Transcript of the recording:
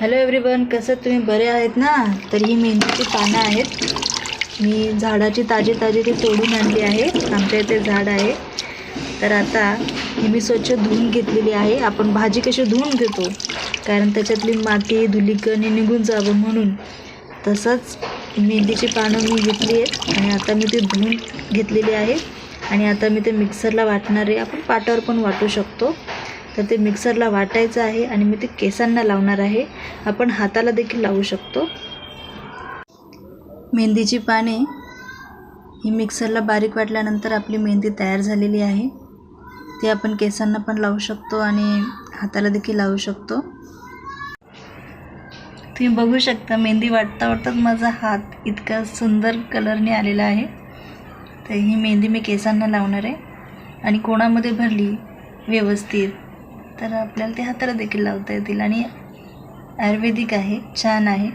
Hello everyone कसं तुम्ही बरे आहेत ना? तर ही मेहंदीची पानं आहेत. मी झाडाची ताजी ताजी ती तोडून आणली आहे. आमच्या इथे झाड आहे. तर आता ही मी स्वच्छ धुवून घेतलेली आहे. आपण भाजी कशी धुवून घेतो? कारण त्याच्यातली माती धुलीकण निघून जावं म्हणून. तसंच मेहंदीची पानं मी घेतली आहेत आणि आता मी ती धुवून घेतलेली आहे. आणि आता मी ते मिक्सरला वाटणार आहे आपण पाटावर पण वाटू शकतो. तर ते मिक्सरला वाटायचं आहे आणि मी ते केसांना लावणार आहे. आपण हाताला देखील लावू शकतो. मेहंदीची पाने ही मिक्सरला बारीक वाटल्यानंतर आपली मेहंदी तयार झालेली आहे. ती आपण केसांना पण लावू शकतो आणि हाताला देखील लावू शकतो. तुम्ही बघू शकता मेहंदी वाटता वाटताच माझा हात इतका सुंदर कलरने आलेला आहे. तर ही मेहंदी मी केसांना लावणार आहे. आणि कोणामध्ये भरली? व्यवस्थित. तर आपल्याला ते हाताला देखील लावता येतील. आणि आयुर्वेदिक आहे छान आहे.